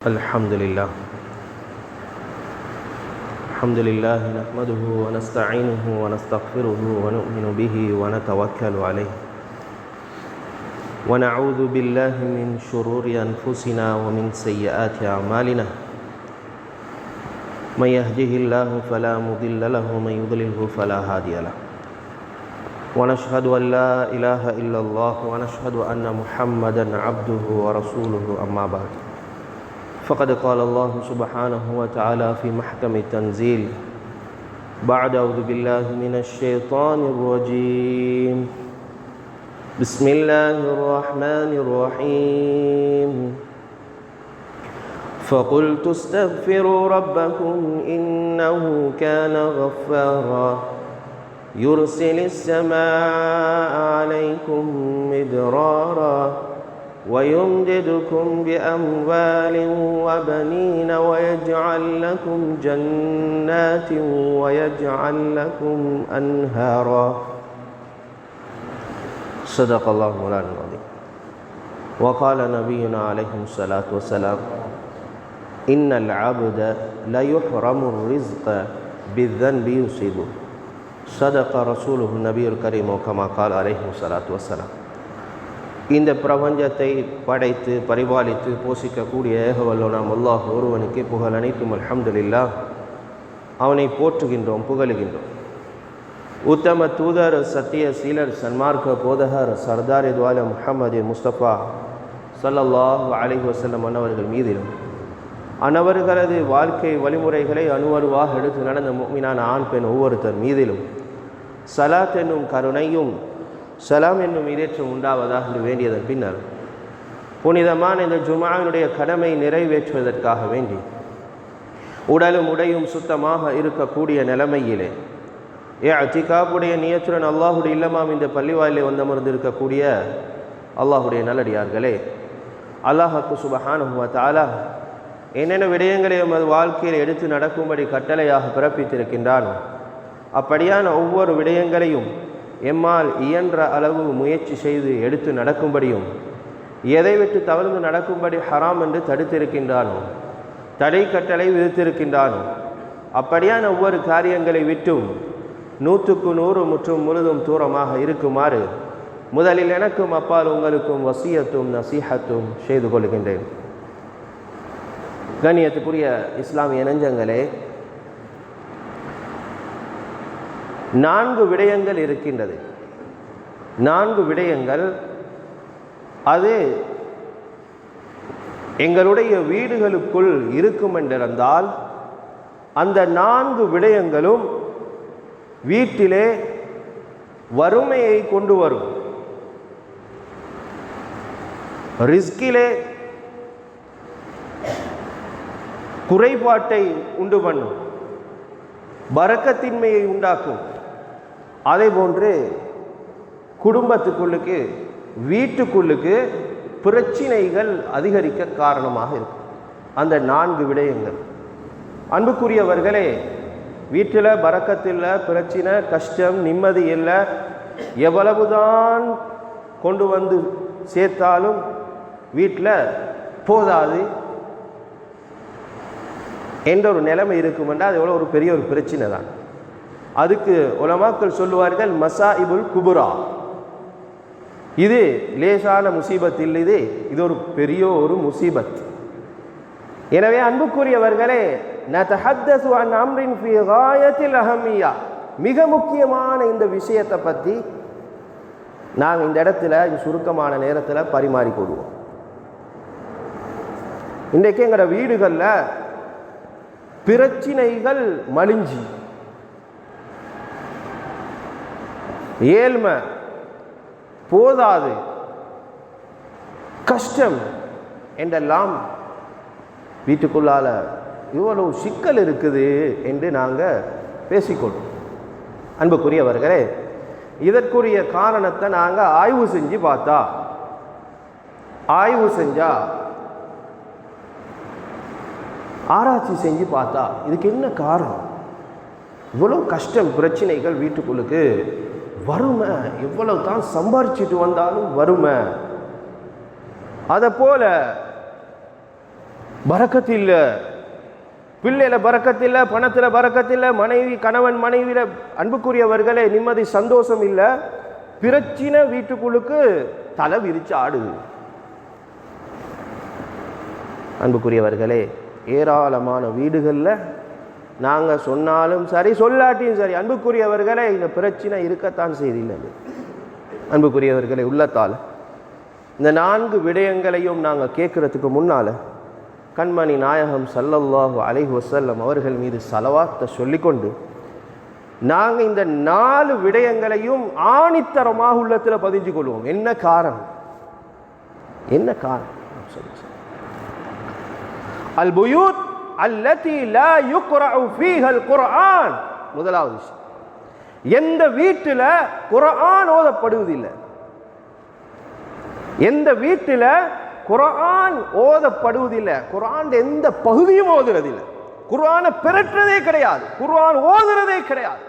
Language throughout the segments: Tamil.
الحمد لله. الحمد لله نحمده ونستعينه ونستغفره ونؤمن به ونتوكل عليه. ونعوذ بالله من شرور أنفسنا ومن سيئات أعمالنا. من يهده الله فلا مضل له ومن يضلله فلا هادي له. ونشهد أن لا إله إلا الله ونشهد أن محمدا عبده ورسوله أما بعد. فقد قال الله سبحانه وتعالى في محكم التنزيل بعد أعوذ بالله من الشيطان الرجيم. بسم الله الرحمن الرحيم. فقلت استغفروا ربكم إنه كان غفارا. يرسل السماء عليكم مدرارا. ويمددكم بأموال وبنين ويجعل لكم جنات ويجعل لكم أنهارا. صدق الله مولانا العظيم. وقال نبينا عليه الصلاة والسلام إن العبد لا يحرم الرزق بالذنب يصيبه. صدق رسوله النبي الكريم كما قال عليه الصلاة والسلام. இந்த பிரபஞ்சத்தை படைத்து பரிபாலித்து போஷிக்கக்கூடிய ஏகவல்லோ நாம் அல்லாஹ் ஒருவனுக்கு புகழ் அனைத்தும் அலமதுல்லா அவனை போற்றுகின்றோம் புகழுகின்றோம். உத்தம தூதர் சத்திய சீலர் சன்மார்க்க போதகர் சர்தார் துவால முஹம்மது முஸ்தபா சல்லல்லாஹ் அலைஹி வஸல்லம் அன்னவர்கள் மீதிலும் அன்னவர்களது வாழ்க்கை வழிமுறைகளை அணுவருவாக எடுத்து நடந்த மீனான ஆண் பெண் ஒவ்வொருத்தர் மீதிலும் சலாத் என்னும் கருணையும் சலாம் என்னும் இடேற்றம் உண்டாவதாக என்று வேண்டியதன் பின்னர் புனிதமான இந்த ஜுமாவினுடைய கடமை நிறைவேற்றுவதற்காக வேண்டி உடலும் உடையும் சுத்தமாக இருக்கக்கூடிய நிலைமையிலே ஏ அச்சிகாப்புடைய நியத்துடன் அல்லாஹுடைய இல்லமாம் இந்த பள்ளிவாயிலே வந்தமர்ந்திருக்கக்கூடிய அல்லாஹுடைய நல்லடியார்களே அல்லாஹாக்கு சுபஹானுவ தாலா என்னென்ன விடயங்களை எமது வாழ்க்கையில் எடுத்து நடக்கும்படி கட்டளையாக பிறப்பித்திருக்கின்றானோ அப்படியான ஒவ்வொரு விடயங்களையும் எம்மால் இயன்ற அளவு முயற்சி செய்து எடுத்து நடக்கும்படியும் எதை விட்டு தவழ்ந்து நடக்கும்படி ஹராம் என்று தடுத்திருக்கின்றானோ தடை கட்டளை விதித்திருக்கின்றானோ அப்படியான ஒவ்வொரு காரியங்களை விட்டும் நூற்றுக்கு நூறு முற்றும் முழுதும் தூரமாக இருக்குமாறு முதலில் எனக்கும் அப்பால் உங்களுக்கும் வசியத்தும் நசீஹத்தும் செய்து கொள்கின்றேன். கண்ணியத்துக்குரிய இஸ்லாமிய நெஞ்சங்களே நான்கு விடயங்கள் இருக்கின்றது. நான்கு விடயங்கள். அது எங்களுடைய வீடுகளுக்குள் இருக்கும் என்றிருந்தால் அந்த நான்கு விடயங்களும் வீட்டிலே வறுமையை கொண்டு வரும். ரிஸ்கிலே குறைபாட்டை உண்டு பண்ணும். பறக்கத்தின்மையை உண்டாக்கும். அதே போன்று குடும்பத்துக்குள்ளுக்கு வீட்டுக்குள்ளுக்கு பிரச்சினைகள் அதிகரிக்க காரணமாக இருக்கும். அந்த நான்கு விடயங்கள். அன்புக்குரியவர்களே வீட்டில் பறக்கத்தில் பிரச்சனை கஷ்டம் நிம்மதி இல்லை எவ்வளவுதான் கொண்டு வந்து சேர்த்தாலும் வீட்டில் போதாது என்ற ஒரு நிலைமை இருக்குமென்றால் அது எவ்வளோ ஒரு பெரிய ஒரு பிரச்சனை தான் அதுக்கு உலமாக்கள் சொல்லுவார்கள் மசா இபுல் குபுரா. இது லேசான முசீபத் இல்லை இது இது ஒரு பெரிய ஒரு முசீபத். எனவே அன்புக்குரியவர்களே அஹமியா. மிக முக்கியமான இந்த விஷயத்தை பற்றி நாங்கள் இந்த இடத்துல சுருக்கமான நேரத்தில் பரிமாறிக்கொள்வோம் இன்றைக்கு எங்களோட வீடுகளில் பிரச்சினைகள் மலிஞ்சி. ஏழ்மை போதாது. கஷ்டம் என்றெல்லாம் வீட்டுக்குள்ளால் இவ்வளவு சிக்கல் இருக்குது என்று நாங்கள் பேசிக்கொள்வோம் அன்புக்குரியவர்களே இதற்குரிய காரணத்தை நாங்கள் ஆய்வு செஞ்சு பார்த்தா ஆய்வு செஞ்சா ஆராய்ச்சி செஞ்சு பார்த்தா இதுக்கு என்ன காரணம்? இவ்வளோ கஷ்டம் பிரச்சனைகள் வீட்டுக்குள்ளுக்கு வறுமை எவ்வளவு தான் சம்பாரிச்சிட்டு வந்தாலும் வறுமை. அதை போல பறக்கத்து இல்லை. பிள்ளையில பறக்கத்தில் பணத்தில் பறக்கத்தில் மனைவி கணவன் மனைவியில் அன்புக்குரியவர்களே நிம்மதி சந்தோஷம் இல்லை. பிரச்சினை வீட்டுக்குழுக்கு தலை விரிச்சு ஆடுது. அன்புக்குரியவர்களே ஏராளமான வீடுகளில் நாங்கள் சொன்னாலும் சரி சொல்லாட்டியும் சரி அன்புக்குரியவர்களே இந்த பிரச்சனை இருக்கத்தான் செய்தில்லை. அன்புக்குரியவர்களை உள்ளத்தால். இந்த நான்கு விடயங்களையும் நாங்கள் கேட்குறதுக்கு முன்னால் கண்மணி நாயகம் சல்லல்லாஹு அலைஹி வசல்லம் அவர்கள் மீது சலவாத்தை சொல்லிக்கொண்டு நாங்கள் இந்த நாலு விடயங்களையும் ஆணித்தரமாக உள்ளத்தில் பதிஞ்சு கொள்வோம். என்ன காரணம்? என்ன காரணம்? சொல்லி அல் புயூத் அல்லதி லா யுக்ரஉ ஃபீஹல் குர்ஆன். முதலாவது விஷயம். எந்த வீட்டில் குர்ஆன் ஓதப்படுவதில்லை. எந்த வீட்டில் குர்ஆன் ஓதப்படுவதில்லை. குர்ஆன் எந்த பகுதியும் ஓதுறதில்லை. குர்ஆனை பிறற்றதே கிடையாது. குர்ஆன் ஓதுறதே கிடையாது.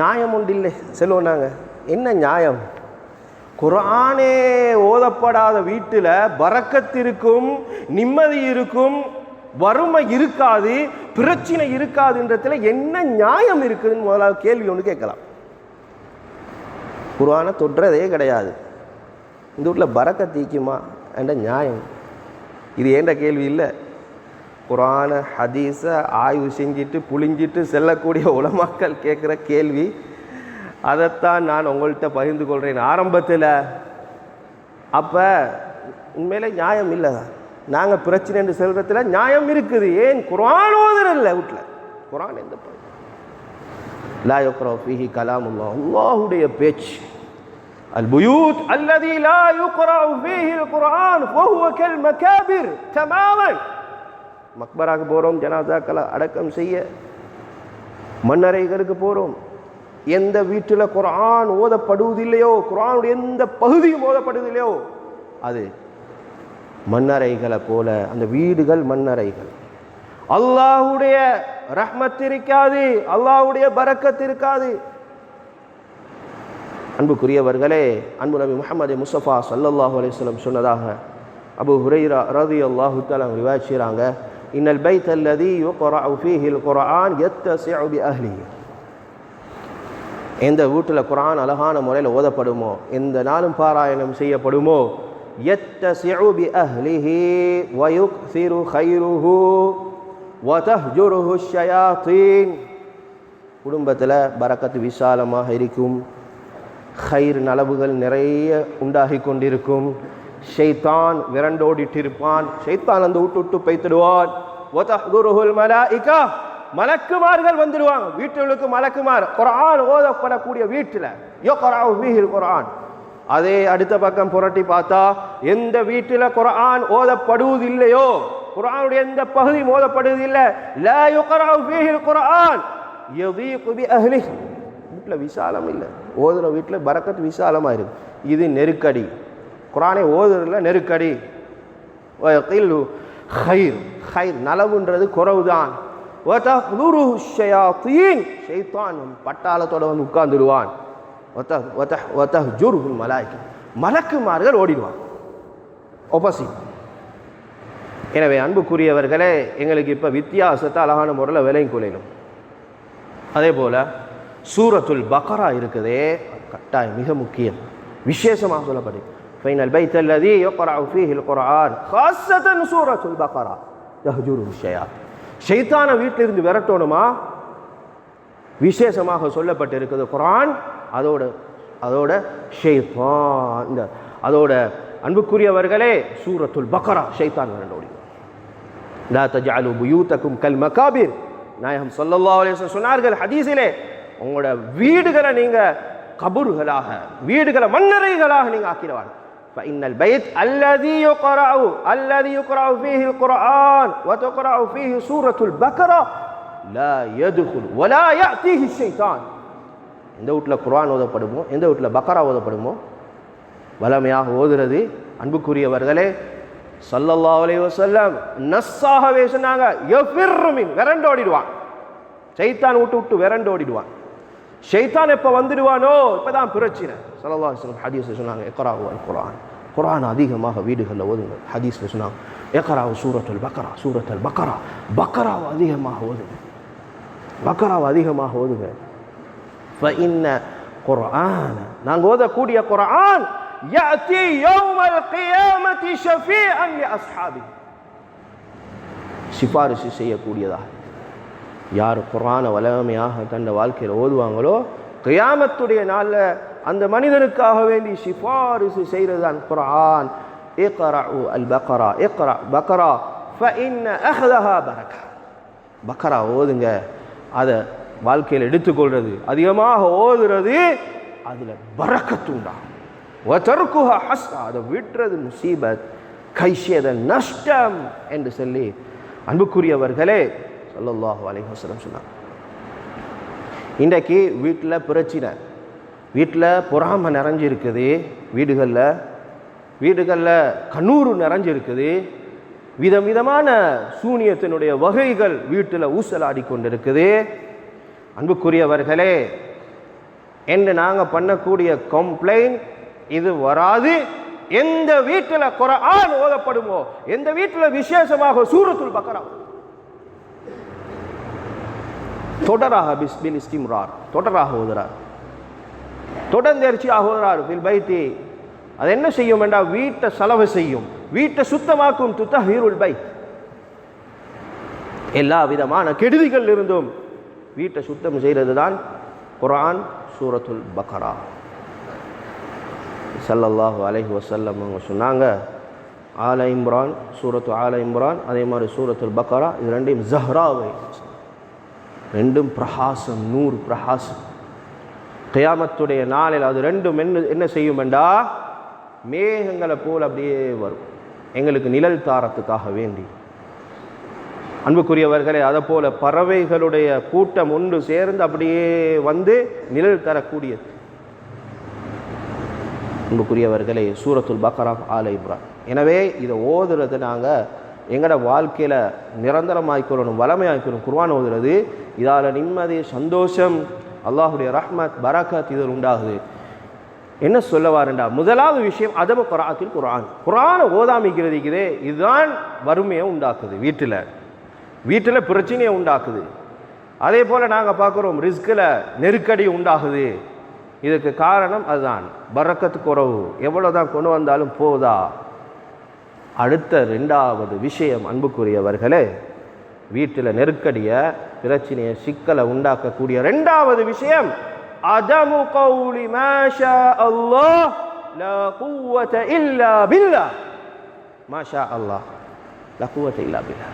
நியாயம் உண்டு இல்லை. சொல்லுவோம் நாங்கள் என்ன நியாயம்? குரானே ஓதப்படாத வீட்டில் பறக்கத்திருக்கும் நிம்மதி இருக்கும் வறுமை இருக்காது பிரச்சனை இருக்காதுன்றதுல என்ன நியாயம் இருக்குதுன்னு முதலாவது கேள்வி ஒன்று கேட்கலாம். குருவான தொற்றதே கிடையாது. இந்த வீட்டில் பறக்க தீக்குமா? என்ற நியாயம். இது ஏண்ட கேள்வி இல்லை. குரான ஹதீஸை ஆய்வு செஞ்சுட்டு புளிஞ்சிட்டு செல்லக்கூடிய உலமாக்கள் கேட்குற கேள்வி அதைத்தான் நான் உங்கள்கிட்ட பகிர்ந்து கொள்கிறேன் ஆரம்பத்தில் அப்போ உண்மையிலே நியாயம் இல்லை. நாங்கள் பிரச்சனை என்று செல்றதுல நியாயம் இருக்குது. ஏன்? குரான் ஓதுறதில்ல வீட்டில் குரான் எந்த ப- லா யுக்ரா ஃபிஹி கலாமுல்லா அல்லாஹுடைய பேச்சு. அல் புயூத் அல்லதி லா யுக்ரா ஃபீஹி அல் குர்ஆன் ஃபஹுவ கல் போகிறோம் ஜனாசாக்களை அடக்கம் செய்ய. மன்னரைகளுக்கு போகிறோம் எந்த வீட்டில் குரான் ஓதப்படுவதில்லையோ குரானுடைய எந்த பகுதியும் ஓதப்படுவதில்லையோ அது மண்ணறைகளை போல அந்த வீடுகள் மண்ணறைகள் அல்லாஹ்வுடைய ரஹ்மத் இருக்காது அல்லாஹ்வுடைய பறக்கத் இருக்காது. அன்புக்குரியவர்களே அன்பு நபி முகமது முஸ்தபா ஸல்லல்லாஹு அலைஹி சொன்னதாக அபு ஹுரைரா ரதி அல்லாஹு ரிவாயத் செய்றாங்க. இன்னல் பைத் அல்லதி குரா ஃபீஹில் குரான் குர்ஆன் யத்தஸிஉ பி அஹ்லிஹி. எந்த வீட்டில் குரான் அழகான முறையில் ஓதப்படுமோ எந்த நாளும் பாராயணம் செய்யப்படுமோ எத்த சிறுபி அஹ்லிஹி வயுக்ஸிரு கைருஹு வதஹ்ஜுருஹு ஷயாத்தீன். குடும்பத்தில் பரக்கத்து விசாலமாக இருக்கும். ஹைர் நலவுகள் நிறைய உண்டாகி கொண்டிருக்கும். ஷைத்தான் விரண்டோடிட்டிருப்பான். ஷைத்தான் அந்த விட்டு விட்டு பைத்திடுவான் ஒதஹ்துருஹுல் மலாயிகா. மலக்குமார்கள் வந்துடுவாங்க. வீட்டுகளுக்கு மலக்குமார். குரான் ஓதப்படக்கூடிய வீட்டில். யக்ரஅு ஃபீஹில் குரான் அதே அடுத்த பக்கம் புரட்டி பார்த்தா எந்த வீட்டில் குரான் ஓதப்படுவதில்லையோ குரானுடைய எந்த பகுதி ஓதப்படுவதில்லை லா யுக்ரஅு ஃபீஹில் குரான் யதீகு பி அஹ்லிஹி வீட்டில் விசாலம் இல்லை. ஓதுற வீட்டில் பறக்கத்து விசாலமாக இருக்கு இது நெருக்கடி. குரானை ஓதுறதுல நெருக்கடி. ஹைர். ஹைர் நலவுன்றது குறவுதான். தான் ஷயாத்தீன். ஷைத்தான் பட்டாளத்தோட வந்து உட்கார்ந்துடுவான். மலாய்க்கு மலக்குமார்கள் ஓடிடுவான். ஒப்போசிட் எனவே அன்புக்குரியவர்களே எங்களுக்கு இப்போ வித்தியாசத்தை அழகான முறையில் விலையும் குலையணும் அதே போல் சூரத்துல் பக்ரா இருக்குதே கட்டாயம் மிக முக்கியம். விசேஷமாக சொல்லப்படும் ஃபைனல் பை தல்லதி யோகரா ஃபீஹி அல் சூரத்துல் பக்ரா. யஹ்ஜுரு விஷயா ஷைத்தான வீட்டிலிருந்து விரட்டணுமா? விசேஷமாக சொல்லப்பட்டிருக்குது குரான். அதோட அதோட ஷெய்தான் இந்த அதோட அன்புக்குரியவர்களே சூரத்துல் பக்ரா ஷைத்தான் விரண்டோடி. லா தஜாலு புயூத்தக்கும் கல் மகாபீர். நாயகம் சொல்லல்லா அலைஹி சொன்னார்கள் ஹதீஸிலே உங்களோட வீடுகளை நீங்கள் கபூர்களாக வீடுகளை மன்னரைகளாக நீங்கள் ஆக்கிடுவாங்க فإن البيت الذي يقرأ الذي يقرأ فيه القرآن وتقرأ فيه سورة البقرة لا يدخل ولا يأتيه الشيطان எந்த வீட்டில் குர்ஆன் ஓதப்படுமோ எந்த வீட்டில் பக்கரா ஓதப்படுமோ வளமையாக ஓதுறது அன்புக்குரியவர்களே ஸல்லல்லாஹு அலைஹி வஸல்லம் நஸ்ஸாகவே சொன்னாங்க யஃபிர்ரு மின் விரண்டோடிடுவான் ஷைத்தான் விட்டு விட்டு விரண்டோடிடுவான் ஷைத்தான் எப்போ வந்துடுவானோ இப்பதான் பிரச்சனை ஸல்லல்லாஹு அலைஹி வஸல்லம் ஹதீஸ் சொன்னாங்க இக்ராஹு அல் குர்ஆன் குரான் அதிகமாக வீடுகளில் ஓதுங்க ஹதீஸில் சொன்னாங்க ஏக்கராவு சூரத்துல் பக்கரா சூரத்துல் பக்கரா பக்கராவை அதிகமாக ஓதுங்க பக்கராவை அதிகமாக ஓதுங்க فإن قرآن நாங்கள் ஓதக்கூடிய குர்ஆன் يأتي يوم القيامة شفيعا لأصحابه சிபாரிசு செய்யக்கூடியதாக யார் குரானை வளமையாக தன்னை வாழ்க்கையில் ஓதுவாங்களோ கியாமத்துடைய நாளில் அந்த மனிதனுக்காக வேண்டி சிஃபாரிசு செய்கிறது தான் குரான் ஏக்கரா அல் பக்கரா ஏக்கரா பக்கரா பரக்கா பக்கரா ஓதுங்க. அதை வாழ்க்கையில் எடுத்துக்கொள்வது அதிகமாக ஓதுறது அதில் பறக்கத்து உண்டாகும். ஹஸ்தா அதை விட்டுறது முசீபத் கைஷியத நஷ்டம் என்று சொல்லி அன்புக்குரியவர்களே ஸல்லல்லாஹு அலைஹி வஸல்லம் சொன்னாங்க இன்றைக்கு வீட்டில் பிரச்சனை வீட்டில் பொறாமை நிறைஞ்சிருக்குது வீடுகளில் வீடுகளில் கண்ணூறு நிறைஞ்சிருக்குது விதம் விதமான சூனியத்தினுடைய வகைகள் வீட்டில் ஊசலாடி கொண்டிருக்குது. அன்புக்குரியவர்களே என்று நாங்கள் பண்ணக்கூடிய கம்ப்ளைண்ட் இது வராது. எந்த வீட்டில் குரான் ஓதப்படுமோ எந்த வீட்டில் விசேஷமாக சூரத்துள் பக்கரா தொடராக பிஸ்பில் இஸ்திம்ரார். தொடராக ஓதுறார். தொடர்ந்தெரிச்சியாக ஓதுறார் பில் பைத்தி. அது என்ன செய்யும் என்றால் வீட்டை செலவு செய்யும். வீட்டை சுத்தமாக்கும் துத்தஹீருல் பை எல்லா விதமான கெடுதிகள் இருந்தும் வீட்டை சுத்தம் செய்கிறது தான் குரான் சூரத்துல் பக்கரா. சல்லல்லாஹு அலைஹி வசல்லம் அவங்க சொன்னாங்க ஆல இம்ரான் சூரத்து ஆல இம்ரான் அதே மாதிரி சூரத்துல் பக்கரா இது ரெண்டையும் ஜஹ்ராவை. ரெண்டும் பிரகாசம் நூறு பிரகாசம். கயாமத்துடைய நாளில் அது ரெண்டும் என்ன என்ன செய்யுமெண்டா? மேகங்களை போல் அப்படியே வரும். எங்களுக்கு நிழல் தாரத்துக்காக வேண்டி. அன்புக்குரியவர்களே அதை போல பறவைகளுடைய கூட்டம் ஒன்று சேர்ந்து அப்படியே வந்து நிழல் தரக்கூடியது. அன்புக்குரியவர்களே சூரத்துல் பக்கராம் ஆல இப்ரான் எனவே இதை ஓதுறது நாங்கள் எங்களோட வாழ்க்கையில் நிரந்தரமாய்க்கொள்ளணும் வளமையாக்கணும் குர்வான் ஓதுறது இதால் நிம்மதி சந்தோஷம் அல்லாஹுடைய ரஹ்மத் பரக்கத் இதில் உண்டாகுது. என்ன சொல்ல வாரண்டா முதலாவது விஷயம் அதம குராத்தில் குரான் குரானை ஓதாமிக்கிறதுக்குதே இதுதான் வறுமையை உண்டாக்குது வீட்டில். வீட்டில் பிரச்சனையை உண்டாக்குது. அதே போல் நாங்கள் பார்க்குறோம் ரிஸ்கில் நெருக்கடி உண்டாகுது. இதுக்கு காரணம் அதுதான். பறக்கத்து குறவு எவ்வளோ தான் கொண்டு வந்தாலும் போதா? அடுத்த ரெண்டாவது விஷயம் அன்புக்குரியவர்களே வீட்டில் நெருக்கடியை பிரச்சனையை சிக்கலை உண்டாக்கக்கூடிய ரெண்டாவது விஷயம் அதமு கௌலி மாஷா அல்லாஹ் லா குவத இல்லா பில்லா. மாஷா அல்லாஹ் லா குவத இல்லா பில்லா.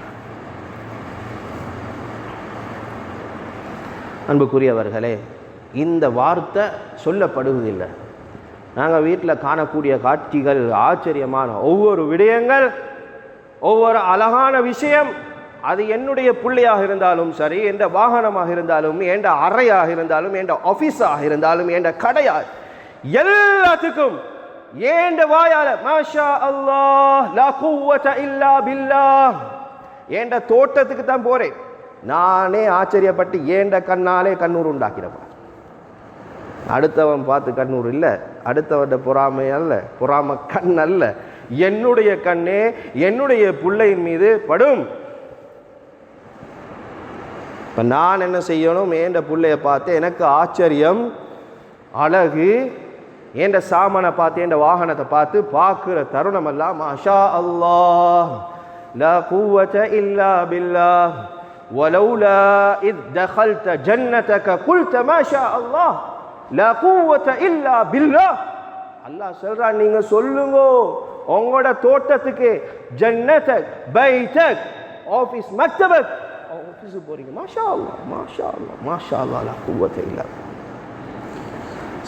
அன்புக்குரியவர்களே இந்த வார்த்தை சொல்லப்படுவதில்லை. நாங்கள் வீட்டில் காணக்கூடிய காட்சிகள் ஆச்சரியமான ஒவ்வொரு விடயங்கள் ஒவ்வொரு அழகான விஷயம். அது என்னுடைய பிள்ளையாக இருந்தாலும் சரி என்ற வாகனமாக இருந்தாலும் என்ற அறையாக இருந்தாலும் என்ற ஆஃபீஸாக இருந்தாலும் என்ற கடையாக. எல்லாத்துக்கும் ஏண்ட வாயால மாஷா அல்லாஹ் லா குவத இல்லா பில்லா ஏண்ட தோட்டத்துக்கு தான் போறேன். நானே ஆச்சரியப்பட்டு ஏண்ட கண்ணாலே கண்ணூர் உண்டாக்கிறப்ப அடுத்தவன் பார்த்து கண்ணூர் இல்லை அடுத்தவன் பொறாமை அல்ல பொறாம கண் அல்ல என்னுடைய கண்ணே என்னுடைய பிள்ளையின் மீது படும் இப்போ நான் என்ன செய்யணும் ஏண்ட பிள்ளைய பார்த்து எனக்கு ஆச்சரியம் அழகு ஏண்ட சாமானை பார்த்து ஏண்ட வாகனத்தை பார்த்து பார்க்குற தருணம் எல்லாம் மாஷா அல்லாஹ் லா குவத இல்லா பில்லாஹ் ولولا إذ دخلت جنتك قلت ما شاء الله இல்லா பில்லா அல்லாஹ் சொல்றான் நீங்க சொல்லுங்க. உங்களோட தோட்டத்துக்கு ஜன்னதக் பைதக் ஆஃபீஸ் மக்தபக் ஆபீஸ் போகிறீங்க மாஷா அல்லா மாஷா அல்லா மாஷா அல்லா குவத்தை இல்லை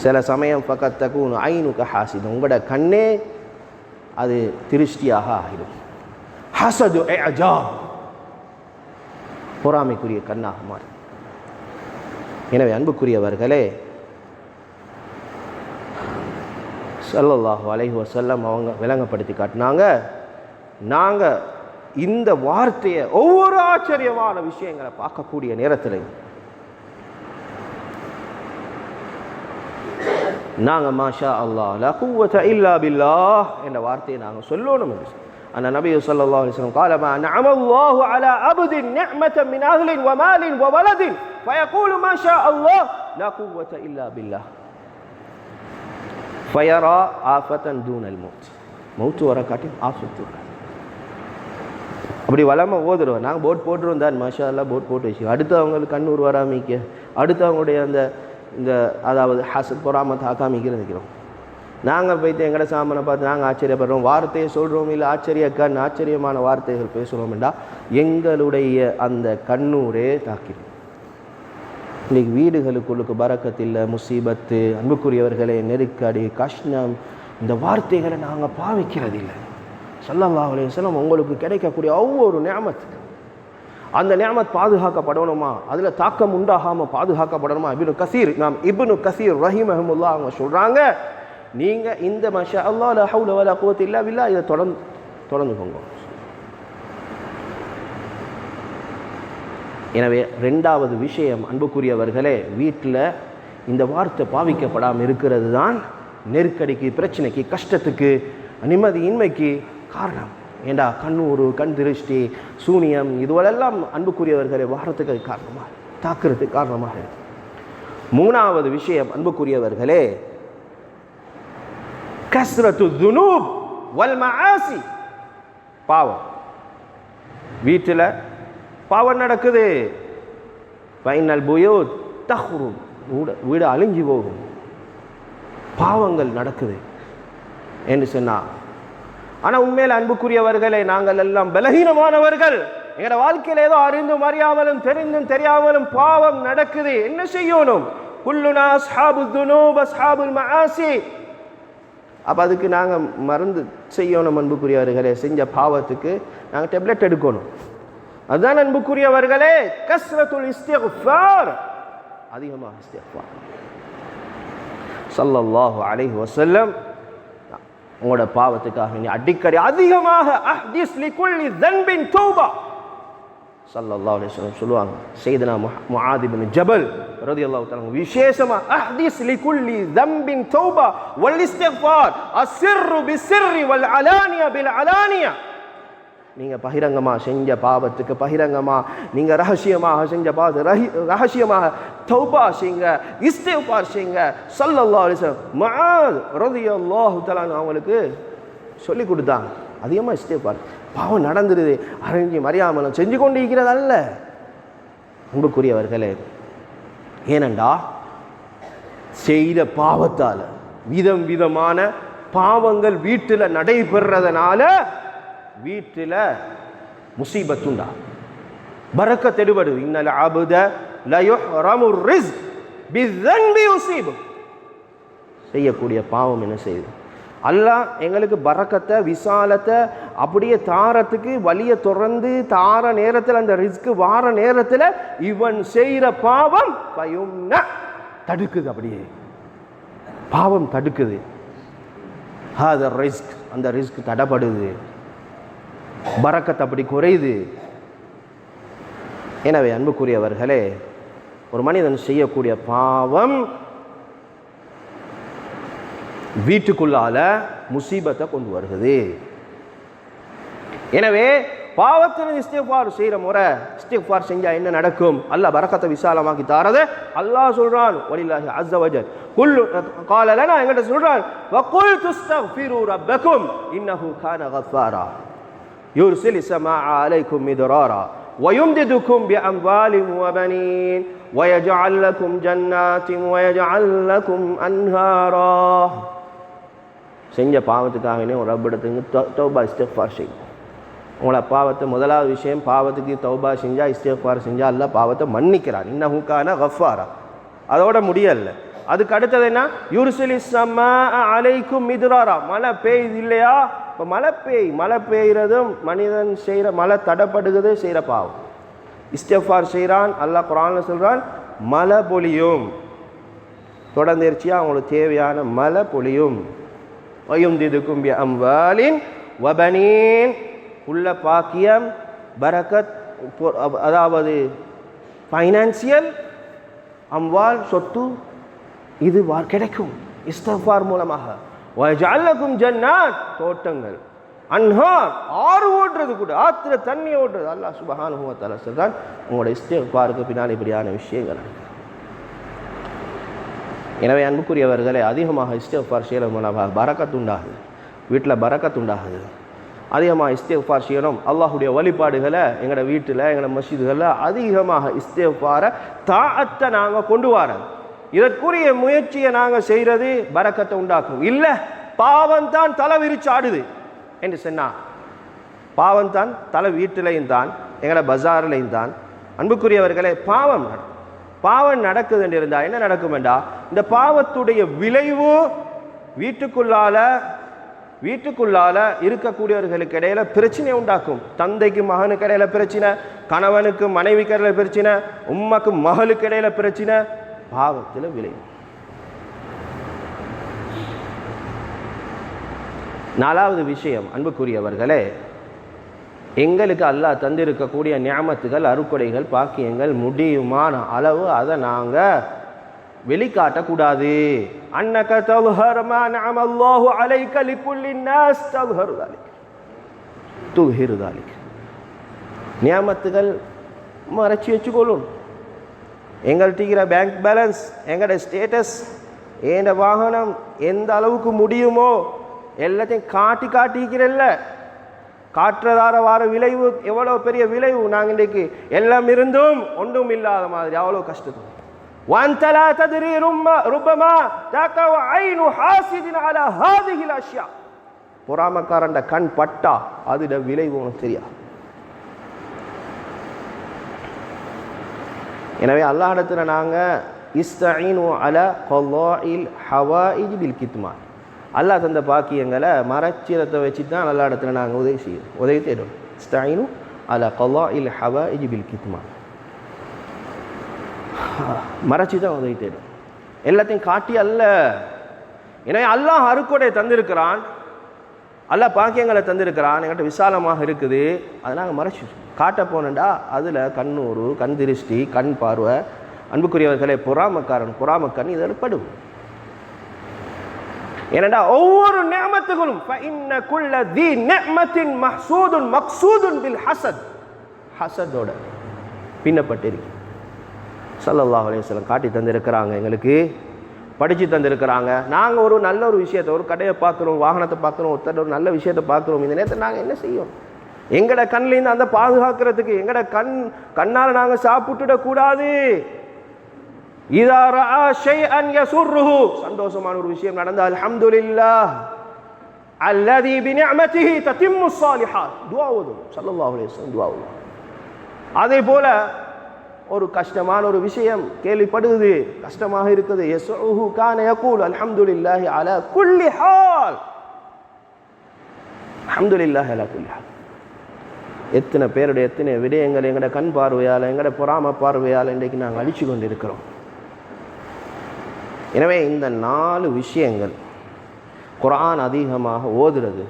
சில சமயம் பக்கத்தக்கும் ஐநூக்க ஹாசிது உங்களோட கண்ணே அது திருஷ்டியாக ஆகிடும். ஹசது ஏ அஜா பொறாமைக்குரிய கண்ணாக மாறும். எனவே அன்புக்குரியவர்களே சல்லல்லாஹு அலைஹி வசல்லம் அவங்க விளங்கப்படுத்தி காட்டினாங்க. நாங்கள் இந்த வார்த்தையை ஒவ்வொரு ஆச்சரியமான விஷயங்களை பார்க்கக்கூடிய நேரத்தில் நாங்கள் மாஷா அல்லா லகுவத இல்லா பில்லா என்ற வார்த்தையை நாங்கள் சொல்லணும் அந்த நபி சொல்லா அலிஸ்லம் காலமா நஅமல்லாஹு அல அபுதின் நிஅமத மின் அஹ்லின் வமாலின் வவலதின் ஃபயகூலு மாஷா அல்லா லகுவத இல்லா பில்லா ஃபயரா ஆஃபத்தன் அல் மௌத் மௌத்து வர காட்டி ஆஃபத்து அப்படி வளமாக ஓதுருவோம் நாங்கள் போட் போட்டுருவோம் தான் மாஷா போட் போட்டு வச்சு அடுத்து அவங்களுக்கு கண்ணூர் வராமிக்க அடுத்து அவங்களுடைய அந்த இந்த அதாவது ஹசத் பொறாமத்தை ஆக்காமிக்கிறது நாங்கள் போய்த்து எங்கட சாமனை பார்த்து நாங்கள் ஆச்சரியப்படுறோம். வார்த்தையை சொல்கிறோம் இல்லை ஆச்சரியக்கண் ஆச்சரியமான வார்த்தைகள் பேசுகிறோம்டா எங்களுடைய அந்த கண்ணூரே தாக்கிறோம் இன்றைக்கு வீடுகளுக்குள்ளுக்கு பறக்கத்தில் முசீபத்து அன்புக்குரியவர்களே நெருக்கடி கஷ்டம். இந்த வார்த்தைகளை நாங்கள் பாவிக்கிறதில்லை. ஸல்லல்லாஹு அலைஹி உங்களுக்கு கிடைக்கக்கூடிய ஒவ்வொரு நியாமத்துக்கு அந்த நியமத் பாதுகாக்கப்படணுமா அதில் தாக்கம் உண்டாகாமல் பாதுகாக்கப்படணுமா? இப்னு கசீர் நாம் இப்னு கசீர் ரஹீம் அஹமுல்லா அவங்க சொல்கிறாங்க நீங்கள் இந்த மஷா அல்லா ல ஹவுல வலா குவத்த இல்லா இதை தொடர்ந்து தொடர்ந்துக்கோங்க. எனவே ரெண்டாவது விஷயம் அன்புக்குரியவர்களே வீட்டில் இந்த வார்த்தை பாவிக்கப்படாமல் இருக்கிறது தான் நெருக்கடிக்கு பிரச்சனைக்கு கஷ்டத்துக்கு நிம்மதியின்மைக்கு காரணம். ஏண்டா கண்ணூறு கண் திருஷ்டி சூனியம் இதுவெல்லாம் அன்புக்குரியவர்களை வாரத்துக்கு அது காரணமாக தாக்குறதுக்கு காரணமாக இருக்குது மூணாவது விஷயம் அன்புக்குரியவர்களே கஸ்ரத்து துனூப் வல் மஆசி பாவம். வீட்டில் பாவம் நடக்குது. ஃபைனல் புயோ தஹ்ரும் வீடு வீடு அழிஞ்சு போகும். பாவங்கள் நடக்குது. என்று சொன்னா ஆனால் உண்மையில் அன்புக்குரியவர்களே நாங்கள் எல்லாம் பலகீனமானவர்கள். எங்களோட வாழ்க்கையில் ஏதோ அறிந்தும் அறியாமலும் தெரிந்தும் தெரியாமலும் பாவம் நடக்குது. என்ன செய்யணும்? குல்லுனா அஸ்ஹாபு துனூப் அஸ்ஹாபுல் மஆசி. அப்போ அதுக்கு நாங்கள் மருந்து செய்யணும் அன்புக்குரியவர்களே. செஞ்ச பாவத்துக்கு நாங்கள் டெப்லெட் எடுக்கணும். அதுதான் அன்புக்குரியவர்களே கஸ்ரத்துல் இஸ்திக்ஃபார் அதிகமாக இஸ்திக்ஃபார் ஸல்லல்லாஹு அலைஹி வஸல்லம் உங்களோட பாவத்துக்காக நீ அடிக்கடி அதிகமாக அஹ்திஸ் லிகுல்லி தன்பின் தௌபா ஸல்லல்லாஹு அலைஹி வஸல்லம் சொல்லுவாங்க சையதுனா முஆத் இப்னு ஜபல் ரலியல்லாஹு தஆலா விசேஷமா அஹ்திஸ் லிகுல்லி தன்பின் தௌபா வல் இஸ்திக்ஃபார் அஸ்ஸிர்ரு பிஸ்ஸிர்ரி வல் அலானியா பில் அலானியா நீங்கள் பகிரங்கமாக செஞ்ச பாவத்துக்கு பகிரங்கமாக நீங்கள் ரகசியமாக செஞ்ச பாவத்து ரஹி ரகசியமாக தௌபா செய்யுங்க இஸ்திஃபார் செய்யுங்க. சல்லல்லா அலிஸ்லாம் மஆத் ரலியல்லாஹு அவங்களுக்கு சொல்லி கொடுத்தாங்க. அதிகமாக இஸ்திஃபார் பாவம் நடந்துருது. அறிஞ்சு மறியாமலும் செஞ்சு கொண்டு இருக்கிறது அல்ல அன்புக்குரியவர்களே ஏனண்டா செய்த பாவத்தால் விதம் விதமான பாவங்கள் வீட்டில் நடைபெறதுனால வீட்டில் முசீபத்துண்டா. பறக்க தெடுபடுது. இன்னல் அபுத லயுஹ்ரமு ரிஸ்க் பிதன்பி யுசீபு செய்யக்கூடிய பாவம் என்ன செய்யுது? அல்லாஹ் எங்களுக்கு பறக்கத்தை விசாலத்தை அப்படியே தாரத்துக்கு வழியை தொடர்ந்து தார நேரத்தில் அந்த ரிஸ்க்கு வார நேரத்தில் இவன் செய்கிற பாவம் பயும்ன தடுக்குது அப்படியே. பாவம் தடுக்குது. ஹாத ரிஸ்க் அந்த ரிஸ்க் தடப்படுது. பறக்கத் அப்படி குறையுது. எனவே அன்புக்குரியவர்களே ஒரு மனிதன் செய்யக்கூடிய பாவம் வீட்டுக்குள்ளால முசீபத்தை கொண்டு வருகிறது. எனவே பாவத்தின் இஸ்திஃபார் செய்கிற முறை இஸ்திஃபார் செஞ்சால் என்ன நடக்கும்? அல்லாஹ் பரக்கத்தை விசாலமாக்கி தாரது. அல்லாஹ் சொல்கிறான் வலில்லாஹி அஸ்ஸவஜல் குல்லு நான் எங்கிட்ட சொல்கிறான் வகுல் துஸ்தக்ஃபிரு ரப்பக்கும் இன்னஹு கான கஃபாரா يرسل السماء عليكم مدرارا ويمددكم بأموال وبنين ويجعل لكم جنات ويجعل لكم أنهارا செஞ்ச பாவத்துக்காகவே ஒரு ரப்பிடத்துக்கு தௌபா இஸ்திஃபார் செய்யும் உங்களோட பாவத்தை முதலாவது விஷயம் பாவத்துக்கு தௌபா செஞ்சா இஸ்திஃபார் செஞ்சா அல்ல பாவத்தை மன்னிக்கிறான் இன்னஹுக்கான கஃபாரா அதோட முடியல அதுக்கு அடுத்தது என்ன யூர்சிலி சம்மா அலைக்கும் மிதுராரா மழை பெய்யுது இல்லையா இப்போ மழை பெய் மழை பெய்கிறதும் மனிதன் செய்கிற மழை தடப்படுகிறது செய்கிற பாவம். இஸ்டஃபார் செய்கிறான் அல்லாஹ் குரான்ல சொல்கிறான் மழை பொழியும். தொடர்ந்தேர்ச்சியாக அவங்களுக்கு தேவையான மழை பொழியும். வயும் திதுக்கும் அம்வாலின் வபனீன். உள்ள பாக்கியம் பரக்கத் அதாவது ஃபைனான்சியல் அம்வால் சொத்து இது கிடைக்கும். இஸ்தஃபார் மூலமாக. வஜஅல்லக்கும் ஜன்னாத். தோட்டங்கள். அன்ஹார். ஆறு ஓடுறது கூட. ஆத்திர தண்ணி ஓடுறது. அல்லாஹ் சுபஹானஹு வ தஆலா சொல்றான் உங்களோட இஸ்திஃபாருக்கு பின்னால் இப்படியான விஷயங்கள் எனவே அன்புக்குரியவர்களை அதிகமாக இஸ்திஃபார் செய்யறது மூலமாக பரக்கத் உண்டாகுது. வீட்டில் பறக்கத்துண்டாகுது அதிகமாக இஸ்திஃபார் செய்யணும். அல்லாஹுடைய வழிபாடுகளை எங்களோட வீட்டில் எங்களோட மஸ்ஜிதுகளில் அதிகமாக இஸ்திஃபாரை தாத்தை நாங்கள் கொண்டு வரோம் இதற்குரிய முயற்சியை நாங்கள் செய்கிறது பறக்கத்தை உண்டாக்கும். இல்லை பாவம் தான் தலை விரிச்சு ஆடுது என்று சொன்னா பாவம் தான் தலை வீட்டிலையும் தான் எங்களை பஜார்லையும் தான். அன்புக்குரியவர்களே பாவம் நடக்கும். பாவம் நடக்குது என்று இருந்தால் என்ன நடக்கும் என்றா இந்த பாவத்துடைய விளைவு வீட்டுக்குள்ளால வீட்டுக்குள்ளால இருக்கக்கூடியவர்களுக்கு இடையில பிரச்சனை உண்டாக்கும். தந்தைக்கு மகனுக்கு இடையில பிரச்சனை கணவனுக்கு மனைவிக்கு இடையில பிரச்சனை உம்மக்கு மகளுக்கு இடையில பிரச்சனை பாவத்தில் விளையும் நாலாவது விஷயம் அன்புக்குரியவர்களே எங்களுக்கு அல்லாஹ் தந்திருக்கக்கூடிய ஞாமத்துகள் அறுக்குடைகள் பாக்கியங்கள் முடியுமான அளவு அதை நாங்கள் வெளிக்காட்டக்கூடாது. அன்னக தல்ஹர் மா அல்லாஹு அலைக லிக்குல்லி நாஸ் தல்ஹர் தாலிக். தாலிக். நியாமத்துகள் மறைச்சி வச்சுக்கொள்ளும் எங்கள்கிட்ட இருக்கிற பேங்க் பேலன்ஸ் எங்களோட ஸ்டேட்டஸ் ஏண்ட வாகனம் எந்த அளவுக்கு முடியுமோ எல்லாத்தையும் காட்டி காட்டிக்கிறல்ல காற்றுறதார வார விளைவு எவ்வளோ பெரிய விளைவு நாங்கள் இன்றைக்கு எல்லாம் இருந்தும் ஒன்றும் இல்லாத மாதிரி அவ்வளோ கஷ்டத்துக்கு وأنت لا تدري رم- ربما تقع عين حاسد على هذه الأشياء பொறாமக்காரண்ட கண் பட்டா அதோட விளைவு உனக்கு தெரியாது எனவே அல்லாஹ் இடத்துல நாங்கள் இஸ்தீனு அல கொல்லாயில் ஹவாயிஜ் பில் கித்மான் அல்லாஹ் தந்த பாக்கியங்களை மரச்சீரத்தை வச்சு தான் அல்லா இடத்துல நாங்கள் உதவி செய்யும் உதவி தேடும் இஸ்தீனு அல கொல்லாயில் ஹவாயிஜ் பில் கித்மான் மறைச்சி தான் உதவி தேடும் எல்லாத்தையும் காட்டி அல்ல. எனவே அல்லாஹ் அருக்கொடை தந்திருக்கிறான். அல்ல பாக்கியங்களை தந்திருக்கிறான் என்கிட்ட விசாலமாக இருக்குது. அதை நாங்கள் மறைச்சி காட்ட போனேன்டா அதில் கண்ணூறு கண் திருஷ்டி கண் பார்வை அன்புக்குரியவர்களே பொறாமக்காரன் பொறாமக்கண் இதில் படும் ஏனண்டா ஒவ்வொரு நேமத்துகளும் ஹசத். ஹசதோட பின்னப்பட்டிருக்கு. சல்லாஹ் அலையம் காட்டி தந்திருக்கிறாங்க எங்களுக்கு. படித்து தந்திருக்கிறாங்க. நாங்கள் ஒரு நல்ல ஒரு விஷயத்தை ஒரு கடையை பார்க்குறோம் வாகனத்தை பார்க்குறோம் ஒருத்தர் ஒரு நல்ல விஷயத்தை பார்க்குறோம். இந்த நேரத்தில் நாங்கள் என்ன செய்வோம் எங்களோட கண்லேருந்து அந்த பாதுகாக்கிறதுக்கு எங்களோட கண் கண்ணால் நாங்கள் சாப்பிட்டுடக்கூடாது சந்தோஷமான ஒரு விஷயம் நடந்தால் அல்ஹம்துலில்லாஹ். அல்லதி பினிஅமதிஹி தத்திம்மு ஸாலிஹாத். துஆ ஓதும். ஸல்லல்லாஹு அலைஹி வஸல்லம் துஆ ஓதும். அதே போல ஒரு கஷ்டமான ஒரு விஷயம் கேள்விப்படுது. கஷ்டமாக இருக்குது. யஸ்உஹு கான யகூல் அல்ஹம்துலில்லாஹி அலா குல்லி ஹால். அல்ஹம்துலில்லாஹி அலா குல்லி ஹால். எத்தனை பேருடைய எத்தனை விடயங்கள் எங்களோட கண் பார்வையால் எங்களோட பொறாம பார்வையால் இன்றைக்கு நாங்கள் அழிச்சு கொண்டு இருக்கிறோம் எனவே இந்த நாலு விஷயங்கள் குரான் அதிகமாக ஓதுறது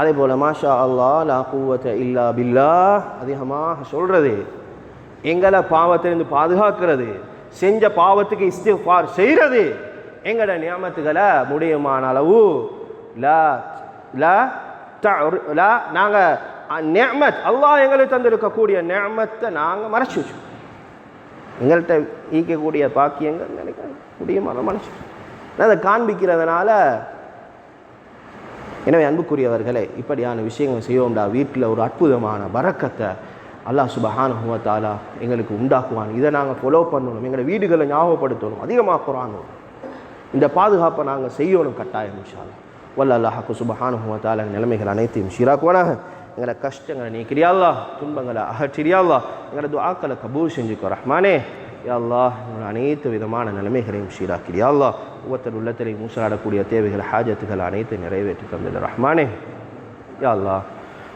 அதே போல் மாஷா அல்லா லா குவத்த இல்லா பில்லா அதிகமாக சொல்கிறது எங்களை பாவத்திலிருந்து பாதுகாக்கிறது. செஞ்ச பாவத்துக்கு இஸ்திஃபார் செய்கிறது. எங்களோட நியமத்துக்களை முடியுமான அளவு லா லா லா நாங்கள் நியமத் அல்லாஹ் எங்களுக்கு தந்திருக்கக்கூடிய நியமத்தை நாங்கள் மறைச்சி வச்சோம் எங்கள்கிட்ட ஈக்கக்கூடிய பாக்கியங்கள் நினைக்க முடியுமான மனசு அதை காண்பிக்கிறதுனால எனவே அன்புக்குரியவர்களே இப்படியான விஷயங்கள் செய்வோம்டா. வீட்டில் ஒரு அற்புதமான பரக்கத்தை அல்லாஹ் சுபஹானஹு தாலா எங்களுக்கு உண்டாக்குவான். இதை நாங்கள் ஃபாலோ பண்ணணும். எங்களை வீடுகளை ஞாபகப்படுத்தணும். அதிகமாக இந்த பாதுகாப்பை நாங்கள் செய்யணும் கட்டாயம் இன்ஷால்லா வல்ல அல்லாஹாக்கு சுபஹானஹு தாலா நிலைமைகள் அனைத்தையும் சீராக்குவானாக. எங்களை கஷ்டங்களை நீக்கிறியால்லா துன்பங்களை அகற்றியால்லா எங்களோட துஆக்களை கபூர் செஞ்சுக்கோ ரஹ்மானே. யா எங்களோட அனைத்து விதமான நிலைமைகளையும் சீராக்கிறியா ஒவ்வொருத்தர் உள்ளத்திலையும் மூசலாடக்கூடிய தேவைகள் ஹாஜத்துகள் அனைத்தையும் நிறைவேற்றி தந்தது ரஹ்மானே. யாழ்லா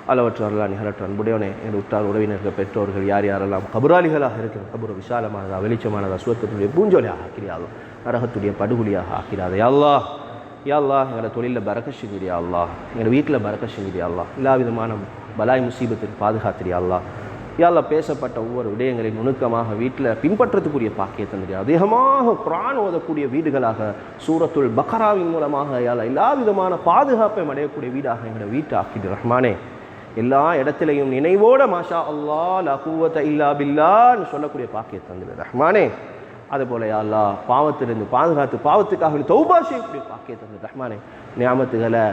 அல்லாஹ் அளவற்றவர்களா நிகழற்ற அன்புடையவனே. என் உற்றார் உறவினர்கள் பெற்றோர்கள் யார் யாரெல்லாம் கபுராளிகளாக இருக்கிற கபுர விசாலமானதா வெளிச்சமானதா சுவர்க்கத்துடைய பூஞ்சோலியாக ஆக்கிறியாதோ நரகத்துடைய படுகொலியாக ஆக்கிறாதே அல்லா யா அல்லாஹ் எங்களோட தொழிலில் பறக்க செஞ்சிரியா அல்லாஹ் எங்கள் வீட்டில் பறக்க செஞ்சிரியா அல்லா எல்லா விதமான பலாய் முசீபத்திற்கு பாதுகாத்திரியா அல்லா யாழ்லா பேசப்பட்ட ஒவ்வொரு விடயங்களை நுணுக்கமாக வீட்டில் பின்பற்றத்துக்குரிய பாக்கிய தந்திரியா அதிகமாக குரான் ஓதக்கூடிய வீடுகளாக சூரத்துல் பக்கராவின் மூலமாக யாழ் எல்லா விதமான பாதுகாப்பை அடையக்கூடிய வீடாக எங்களோட வீட்டை ஆக்கிடு ரஹ்மானே. எல்லா இடத்திலையும் நினைவோட மாஷா அல்லா லகுவத்த இல்லா பில்லான்னு சொல்லக்கூடிய பாக்கிய தந்தது ரஹ்மானே. அதுபோல யா பாவத்திலிருந்து பாதுகாத்து பாவத்துக்காக தௌபா செய்யக்கூடிய பாக்கிய தந்தது ரஹ்மானே. ஞாபகத்துகளை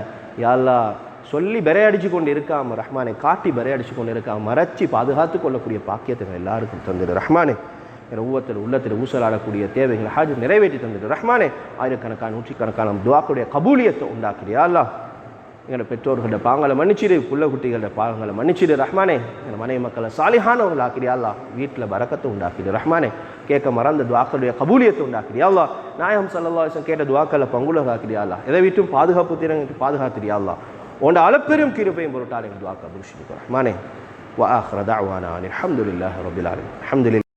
யா அல்லாஹ் சொல்லி பெரையடிச்சு கொண்டு இருக்காம ரஹ்மானை காட்டி பெரையடிச்சு கொண்டு இருக்காம மறைச்சி பாதுகாத்து கொள்ளக்கூடிய பாக்கியத்தை எல்லாருக்கும் தந்தது ரஹ்மானே. என் ஒவ்வொருத்தர் உள்ளத்தில் ஊசலாடக்கூடிய தேவைகளை ஹாஜர் நிறைவேற்றி தந்தது ரஹ்மானே. ஆயிரக்கணக்கான நூற்றுக்கணக்கான துவாக்குடைய கபூலியத்தை உண்டாக்குறியா அல்லா எங்களோட பெற்றோர்களோட பாங்களை மன்னிச்சிடு புள்ள குட்டிகளோட பாங்களை மன்னிச்சிடு. ரஹ்மானே எங்கள் மனைவி மக்களை சாலிஹானவர்கள் ஆக்கிறியால்லா வீட்டில் பறக்கத்தை உண்டாக்கிடு. ரஹ்மானே கேட்க மறந்த துவாக்களுடைய கபூலியத்தை உண்டாக்கிறியால்லா நாயகம் சல்லாசம் கேட்ட துவாக்களை பங்குலக ஆக்கிறியாலா எதை வீட்டும் பாதுகாப்பு திறன் பாதுகாத்திரியால்லா உண்ட அளப்பெரும் கிருப்பையும் பொருட்டால் எங்கள் துவாக்கா புருஷிக்கு ரஹ்மானே வா ஆஹ் ரதாவானா அலமதுல்லாஹ் ரபுல்லாலும் அஹமதுல்லா